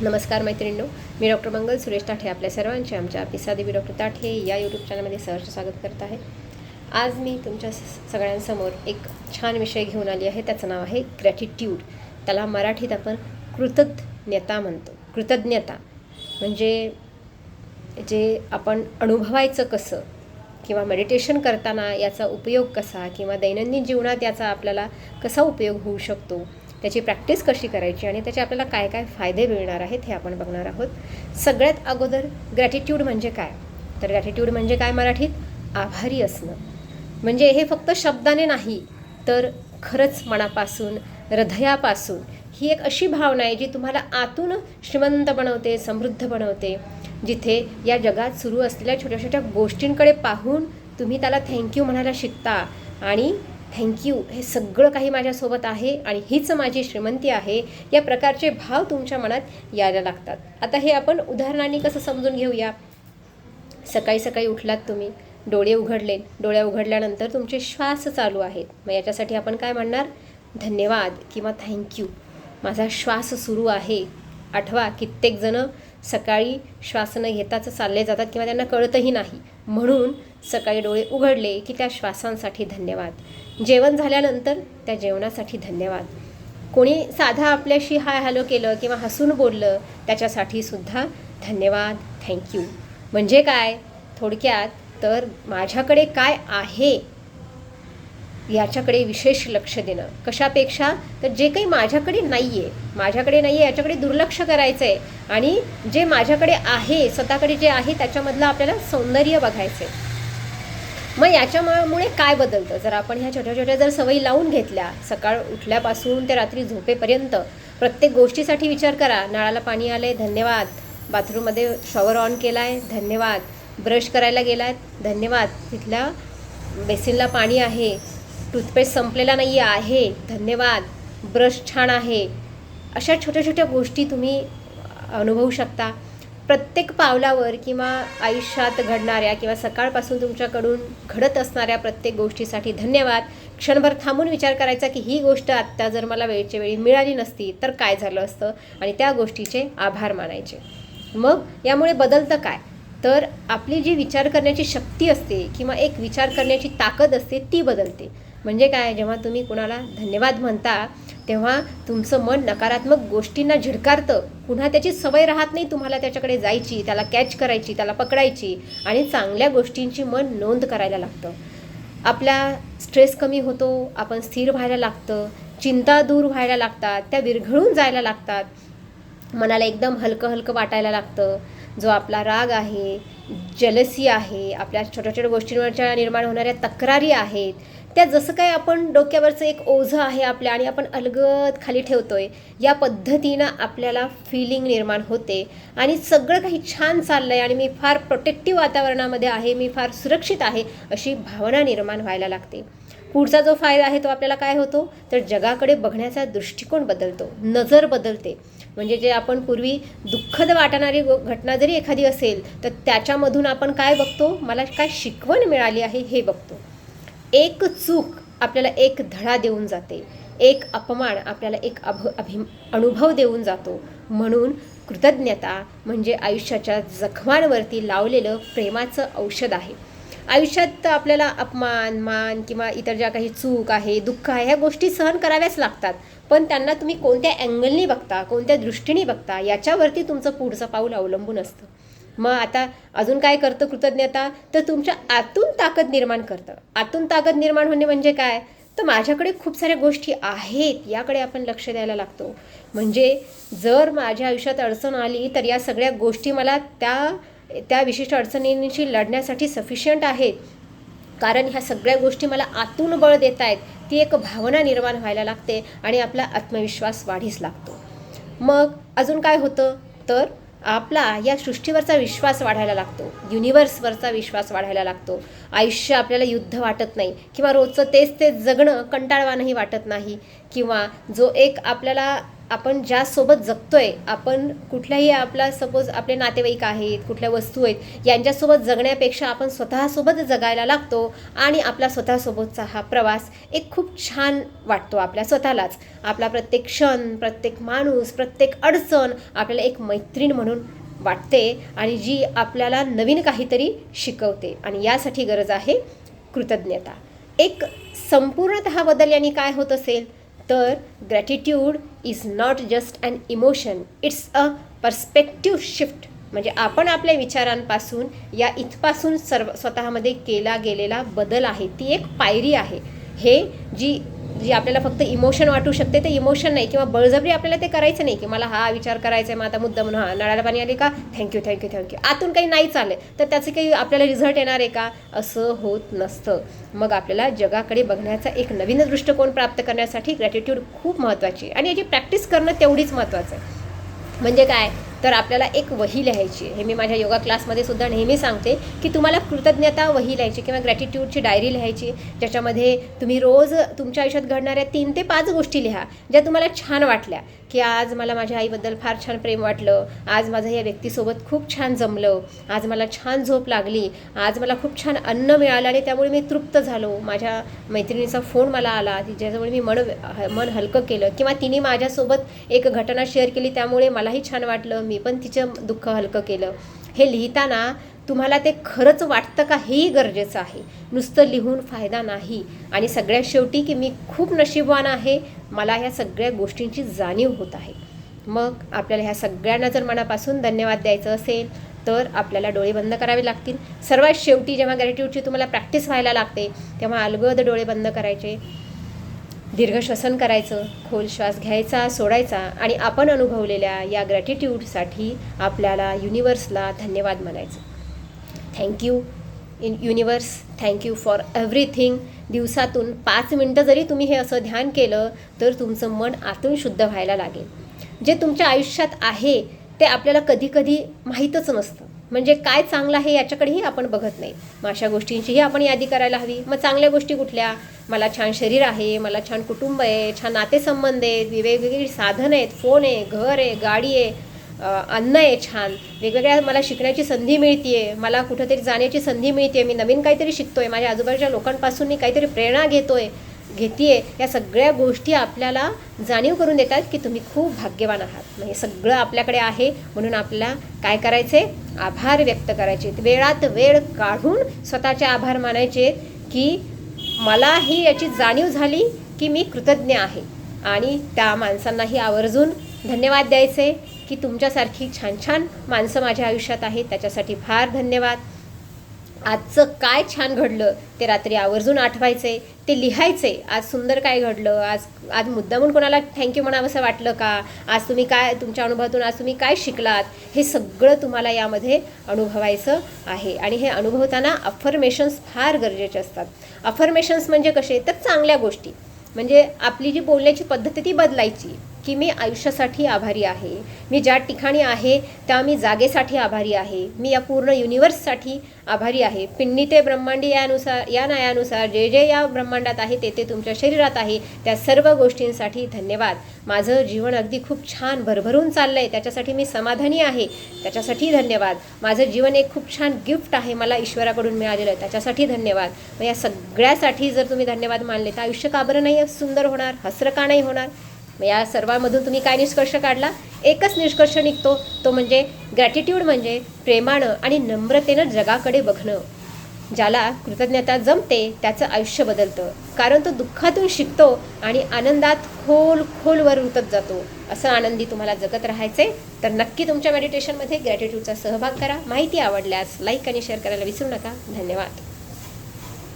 नमस्कार मैत्रिणींनो मी डॉक्टर मंगल सुरेश ताठे आपल्या सर्वांचे आमच्या पिसादेवी डॉक्टर ताठे या यूट्यूब चॅनलमध्ये सहर्ष स्वागत करत आहे. आज मी तुमच्या स- सगळ्यांसमोर एक छान विषय घेऊन आली आहे त्याचं नाव आहे ग्रॅटिट्यूड त्याला मराठीत आपण कृतज्ञता म्हणतो. कृतज्ञता म्हणजे जे आपण अनुभवायचं कसं किंवा मेडिटेशन करताना याचा उपयोग कसा किंवा दैनंदिन जीवनात याचा आपल्याला कसा उपयोग होऊ शकतो त्याची प्रॅक्टिस कशी करायची आणि त्याचे आपल्याला काय काय फायदे मिळणार आहेत हे आपण बघणार आहोत. सगळ्यात अगोदर ग्रॅटिट्यूड म्हणजे काय? तर ग्रॅटिट्यूड म्हणजे काय मराठीत? आभारी असणं. म्हणजे हे फक्त शब्दाने नाही तर खरंच मनापासून हृदयापासून ही एक अशी भावना आहे जी तुम्हाला आतून श्रीमंत बनवते समृद्ध बनवते जिथे या जगात सुरू असलेल्या छोट्या छोट्या गोष्टींकडे पाहून तुम्ही त्याला थँक्यू म्हणायला शिकता आणि थँक्यू हे सगळं काही माझ्यासोबत आहे आणि हीच माझी श्रीमंती आहे. या प्रकारचे भाव तुमच्या मनात यायला लागतात. आता हे आपण उदाहरणांनी कसं समजून घेऊया? सकाळी सकाळी उठलात तुम्ही. डोळे उघडले. डोळे उघडल्यानंतर तुमचे श्वास चालू आहेत. मग याच्यासाठी आपण काय म्हणणार? धन्यवाद किंवा थँक्यू माझा श्वास सुरू आहे. आठवा कित्येकजणं सकाळी श्वास न घेताच चालले जातात किंवा त्यांना कळतही नाही. म्हणून सकाळी डोळे उघडले की त्या श्वासांसाठी धन्यवाद. जेवण झाल्यानंतर त्या जेवणासाठी धन्यवाद. कोणी साधा आपल्याशी हाय हॅलो केलं किंवा हसून बोललं त्याच्यासाठी सुद्धा धन्यवाद थँक्यू म्हणजे काय? थोडक्यात तर माझ्याकडे काय आहे याच्याकडे विशेष लक्ष देणं. कशापेक्षा? तर जे काही माझ्याकडे नाही आहे माझ्याकडे नाही आहे याच्याकडे दुर्लक्ष करायचं आहे आणि जे माझ्याकडे आहे स्वतःकडे जे आहे त्याच्यामधलं आपल्याला सौंदर्य बघायचं आहे मग याच्यामुळे काय बदलतं? जर आपण ह्या छोट्या छोट्या जर सवयी लावून घेतल्या सकाळ उठल्यापासून ते रात्री झोपेपर्यंत प्रत्येक गोष्टीसाठी विचार करा. नळाला पाणी आले धन्यवाद. बाथरूममध्ये शॉवर ऑन केला आहे धन्यवाद. ब्रश करायला गेला आहे धन्यवाद. तिथल्या बेसिनला पाणी आहे. टूथपेस्ट संपलेला नाही आहे. धन्यवाद. ब्रश छान आहे. अशा छोट्या छोट्या गोष्टी तुम्ही अनुभवू शकता. प्रत्येक पावलावर किंवा आयुष्यात घडणाऱ्या किंवा सकाळपासून तुमच्याकडून घडत असणाऱ्या प्रत्येक गोष्टीसाठी धन्यवाद. क्षणभर थांबून विचार करायचा की ही गोष्ट आत्ता जर मला वेळच्या वेळी मिळाली नसती तर काय झालं असतं? आणि त्या गोष्टीचे आभार मानायचे. मग यामुळे बदलतं काय? तर आपली जी विचार करण्याची शक्ती असते किंवा एक विचार करण्याची ताकद असते ती बदलते. म्हणजे काय जेव्हा तुम्ही कुणाला धन्यवाद म्हणता तेव्हा तुमचं मन नकारात्मक गोष्टींना झिडकारतं. पुन्हा त्याची सवय राहत नाही तुम्हाला त्याच्याकडे जायची त्याला कॅच करायची त्याला पकडायची आणि चांगल्या गोष्टींची मन नोंद करायला लागतं. आपला स्ट्रेस कमी होतो आपण स्थिर व्हायला लागतं चिंता दूर व्हायला लागतात त्या विरघळून जायला लागतात. मनाला एकदम हलकं हलकं वाटायला लागतं. जो आपला राग आहे जलसी आहे आपल्या छोट्या छोट्या गोष्टींवरच्या निर्माण होणाऱ्या तक्रारी आहेत त्या जसं काय आपण डोक्यावरचं एक ओझं आहे आपल्या आणि आपण अलगद खाली ठेवतोय या पद्धतीनं आपल्याला फिलिंग निर्माण होते. आणि सगळं काही छान चाललं आहे आणि मी फार प्रोटेक्टिव्ह वातावरणामध्ये आहे मी फार सुरक्षित आहे अशी भावना निर्माण व्हायला लागते. पुढचा जो फायदा आहे तो आपल्याला काय होतो? तर जगाकडे बघण्याचा दृष्टिकोन बदलतो नजर बदलते. म्हणजे जे आपण पूर्वी दुःखद वाटणारी घटना जरी एखादी असेल तर त्याच्यामधून आपण काय बघतो? मला काय शिकवण मिळाली आहे हे बघतो. एक चूक आपल्याला एक धडा देऊन जाते. एक अपमान आपल्याला एक अभ अभि अनुभव देऊन जातो. म्हणून कृतज्ञता म्हणजे आयुष्याच्या जखमांवरती लावलेलं प्रेमाचं औषध आहे. आयुष्यात आपल्याला अपमान मान किंवा इतर ज्या काही चूक आहे दुःख आहे ह्या गोष्टी सहन कराव्याच लागतात. पण त्यांना तुम्ही कोणत्या अँगलनी बघता कोणत्या दृष्टीने बघता याच्यावरती तुमचं पुढचं पाऊल अवलंबून असतं. मग आता अजून काय करतं कृतज्ञता तर तुमच्या आतून ताकद निर्माण करतं. आतून ताकद निर्माण होणे म्हणजे काय? तर माझ्याकडे खूप साऱ्या गोष्टी आहेत याकडे आपण लक्ष द्यायला लागतो. म्हणजे जर माझ्या आयुष्यात अडचण आली तर या सगळ्या गोष्टी मला त्या त्या विशिष्ट अडचणींशी लढण्यासाठी सफिशियंट आहेत. कारण ह्या सगळ्या गोष्टी मला आतून बळ देत आहेत ती एक भावना निर्माण व्हायला लागते आणि आपला आत्मविश्वास वाढीस लागतो. मग अजून काय होतं? तर आपला या सृष्टीवरचा विश्वास वाढायला लागतो. युनिवर्सवरचा विश्वास वाढायला लागतो. आयुष्य आपल्याला युद्ध वाटत नाही किंवा रोजचं तेच तेच जगणं कंटाळवानंही वाटत नाही. किंवा जो एक आपल्याला आपण ज्यासोबत जगतोय आपण कुठल्याही आपला सपोज आपले नातेवाईक आहेत कुठल्या वस्तू आहेत यांच्यासोबत जगण्यापेक्षा आपण स्वतःसोबत जगायला लागतो आणि आपला स्वतःसोबतचा हा प्रवास एक खूप छान वाटतो आपल्या स्वतःलाच. आपला प्रत्येक क्षण प्रत्येक माणूस प्रत्येक अडचण आपल्याला एक मैत्रीण म्हणून वाटते आणि जी आपल्याला नवीन काहीतरी शिकवते आणि यासाठी गरज आहे कृतज्ञता. एक संपूर्णतः बदल यांनी काय होत असेल? तर gratitude is not just an emotion it's a perspective shift म्हणजे आपण आपल्या विचारांपासून या इथपासून सर्व स्वतःमध्ये केला गेलेला बदल आहे. ती एक पायरी आहे. हे जी जी आपल्याला फक्त इमोशन वाटू शकते ते इमोशन नाही किंवा बळजबरी आपल्याला ते करायचं नाही की मला हा विचार करायचा आहे मग आता मुद्दा म्हणून हा नळाला पाणी आले का? थँक्यू थँक्यू थँक्यू आतून काही नाही चाललं तर त्याचे काही आपल्याला रिझल्ट येणार आहे का? असं होत नसतं. मग आपल्याला जगाकडे बघण्याचा एक नवीन दृष्टिकोन प्राप्त करण्यासाठी ग्रॅटिट्यूड खूप महत्त्वाची आहे. आणि याची प्रॅक्टिस करणं तेवढीच महत्त्वाचं आहे. म्हणजे काय? तर आपल्याला एक वही लिहायची हे मी माझ्या योगा क्लासमध्ये सुद्धा नेहमी सांगते की तुम्हाला कृतज्ञता वही लिहायची किंवा ग्रॅटिट्यूडची डायरी लिहायची ज्याच्यामध्ये तुम्ही रोज तुमच्या आयुष्यात घडणाऱ्या तीन ते पाच गोष्टी लिहा ज्या तुम्हाला छान वाटल्या. की आज मला माझ्या आईबद्दल फार छान प्रेम वाटलं. आज माझं या व्यक्तीसोबत खूप छान जमलं. आज मला छान झोप लागली. आज मला खूप छान अन्न मिळालं आणि त्यामुळे मी तृप्त झालो. माझ्या मैत्रिणीचा फोन मला आला. ज्याच्यामुळे मी मन मन हलकं केलं किंवा तिने माझ्यासोबत एक घटना शेअर केली. त्यामुळे मलाही छान वाटलं. मी पण तिचं दुःख हलकं केलं. हे लिहिताना तुम्हाला ते खरंच वाटतं का हेही गरजेचं आहे. नुसतं लिहून फायदा नाही. आणि सगळ्यात शेवटी की मी खूप नशीबवान आहे. मला ह्या सगळ्या गोष्टींची जाणीव होत आहे. मग आपल्याला ह्या सगळ्यांना जर मनापासून धन्यवाद द्यायचं असेल तर आपल्याला डोळे बंद करावे लागतील. सर्वात शेवटी जेव्हा ग्रॅटिट्यूडची तुम्हाला प्रॅक्टिस व्हायला लागते तेव्हा अलगद डोळे बंद करायचे. दीर्घ श्वसन करायचं खोल श्वास घ्यायचा सोडायचा आणि आपण अनुभवलेल्या या ग्रॅटिट्यूडसाठी आपल्याला युनिवर्सला धन्यवाद म्हणायचं. Thank you in universe thank you for everything दिवसातून पाच मिनटं जरी तुम्ही हे असं ध्यान केलं तर तुमचं मन आतून शुद्ध व्हायला लागेल. जे तुमच्या आयुष्यात आहे ते आपल्याला कधीकधी माहीतच नसतं. म्हणजे काय चांगलं आहे याच्याकडेही आपण बघत नाही. मग अशा गोष्टींचीही आपण यादी करायला हवी. मग चांगल्या गोष्टी कुठल्या? मला छान शरीर आहे मला छान कुटुंब आहे छान नातेसंबंध आहेत वेगवेगळी साधनं आहेत फोन आहे घर आहे गाडी आहे. अन्न आहे छान. वेगवेगळ्या मला शिकण्याची संधी मिळते मला कुठंतरी जाण्याची संधी मिळते मी नवीन काहीतरी शिकतोय. माझ्या आजूबाजूच्या लोकांपासून मी काहीतरी प्रेरणा घेतोय घेते या सगळ्या गोष्टी आपल्याला जाणीव करून देतात की तुम्ही खूप भाग्यवान आहात. मग हे सगळं आपल्याकडे आहे म्हणून आपल्याला काय करायचे आभार व्यक्त करायचे. वेळात वेळ काढून स्वतःचे आभार मानायचे की मला ही याची जाणीव झाली की मी कृतज्ञ आहे. आणि त्या माणसांनाही आवर्जून धन्यवाद द्यायचे. की तुमच्यासारखी छान छान माणसं माझ्या आयुष्यात आहेत त्याच्यासाठी फार धन्यवाद. आजचं काय छान घडलं ते रात्री आवर्जून आठवायचे ते लिहायचे आज सुंदर काय घडलं आज आज मुद्दामून कोणाला थँक्यू म्हणावंसं वाटलं का? आज तुम्ही काय तुमच्या अनुभवातून आज तुम्ही काय शिकलात? हे सगळं तुम्हाला यामध्ये अनुभवायचं आहे. आणि हे अनुभवताना अफर्मेशन्स फार गरजेचे असतात. अफर्मेशन्स म्हणजे कसे? तर चांगल्या गोष्टी. म्हणजे आपली जी बोलण्याची पद्धती ती बदलायची. की मी आयुष्यासाठी आभारी आहे. मी ज्या ठिकाणी आहे त्या मी जागेसाठी आभारी आहे. मी या पूर्ण युनिवर्ससाठी आभारी आहे. पिंडी ते ब्रह्मांडी यानुसार या न्यायानुसार जे जे या ब्रह्मांडात आहे ते ते तुमच्या शरीरात आहे. त्या सर्व गोष्टींसाठी धन्यवाद. माझं जीवन अगदी खूप छान भरभरून चाललं आहे त्याच्यासाठी मी समाधानी आहे. त्याच्यासाठी धन्यवाद. माझं जीवन एक खूप छान गिफ्ट आहे मला ईश्वराकडून मिळालेलं. आहे त्याच्यासाठी धन्यवाद. मग या सगळ्यासाठी जर तुम्ही धन्यवाद मानले तर आयुष्य का बरं नाही सुंदर होणार? हसरं का नाही होणार? मग या सर्वांमधून तुम्ही काय निष्कर्ष काढला? एकच निष्कर्ष निघतो तो म्हणजे ग्रॅटिट्यूड म्हणजे प्रेमानं आणि नम्रतेनं जगाकडे बघणं. ज्याला कृतज्ञता जमते त्याचं आयुष्य बदलतं. कारण तो दुःखातून शिकतो आणि आनंदात खोल खोलवर रुतत जातो. असं आनंदी तुम्हाला जगत राहायचे तर नक्की तुमच्या मेडिटेशनमध्ये ग्रॅटिट्यूडचा सहभाग करा. माहिती आवडल्यास लाईक आणि शेअर करायला विसरू नका. धन्यवाद.